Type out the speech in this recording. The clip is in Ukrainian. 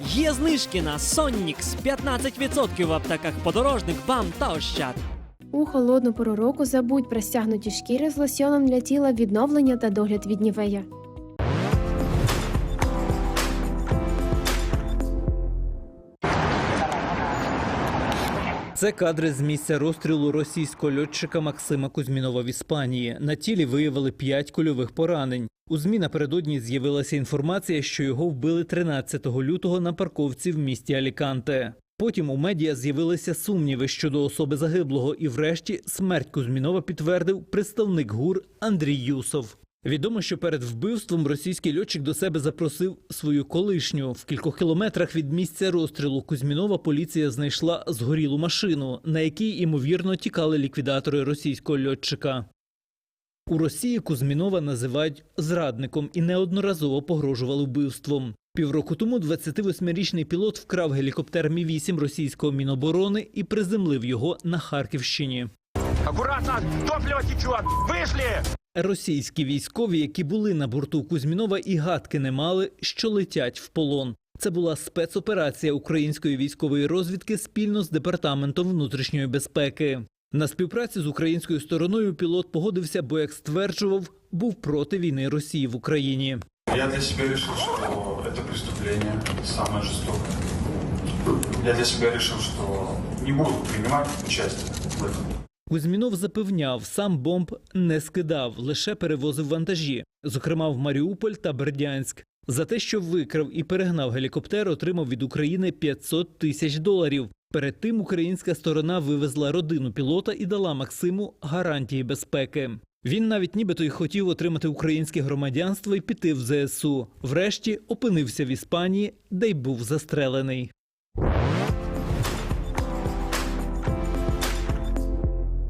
Є знижки на Соннікс 15% в аптеках подорожник, бам та ощад. У холодну пору року забудь про стягнуті шкіри з лосьоном для тіла відновлення та догляд від нівея. Це кадри з місця розстрілу російського льотчика Максима Кузьмінова в Іспанії. На тілі виявили п'ять кульових поранень. У ЗМІ напередодні з'явилася інформація, що його вбили 13 лютого на парковці в місті Аліканте. Потім у медіа з'явилися сумніви щодо особи загиблого, і врешті смерть Кузьмінова підтвердив представник ГУР Андрій Юсов. Відомо, що перед вбивством російський льотчик до себе запросив свою колишню. В кількох кілометрах від місця розстрілу Кузьмінова поліція знайшла згорілу машину, на якій ймовірно тікали ліквідатори російського льотчика. У Росії Кузьмінова називають зрадником і неодноразово погрожували вбивством. Півроку тому 28-річний пілот вкрав гелікоптер Мі-8 російського міноборони і приземлив його на Харківщині. Аккуратно! Топливо течет! Вышли! Російські військові, які були на борту Кузьмінова, і гадки не мали, що летять в полон. Це була спецоперація української військової розвідки спільно з департаментом внутрішньої безпеки. На співпраці з українською стороною пілот погодився, бо як стверджував, був проти війни Росії в Україні. Я для себя решил, что это преступление самое жестокое. Я для себя решил, что не буду принимать участие в этом. Кузьмінов запевняв, сам бомб не скидав, лише перевозив вантажі, зокрема в Маріуполь та Бердянськ. За те, що викрав і перегнав гелікоптер, отримав від України 500 тисяч доларів. Перед тим українська сторона вивезла родину пілота і дала Максиму гарантії безпеки. Він навіть нібито й хотів отримати українське громадянство і піти в ЗСУ. Врешті опинився в Іспанії, де й був застрелений.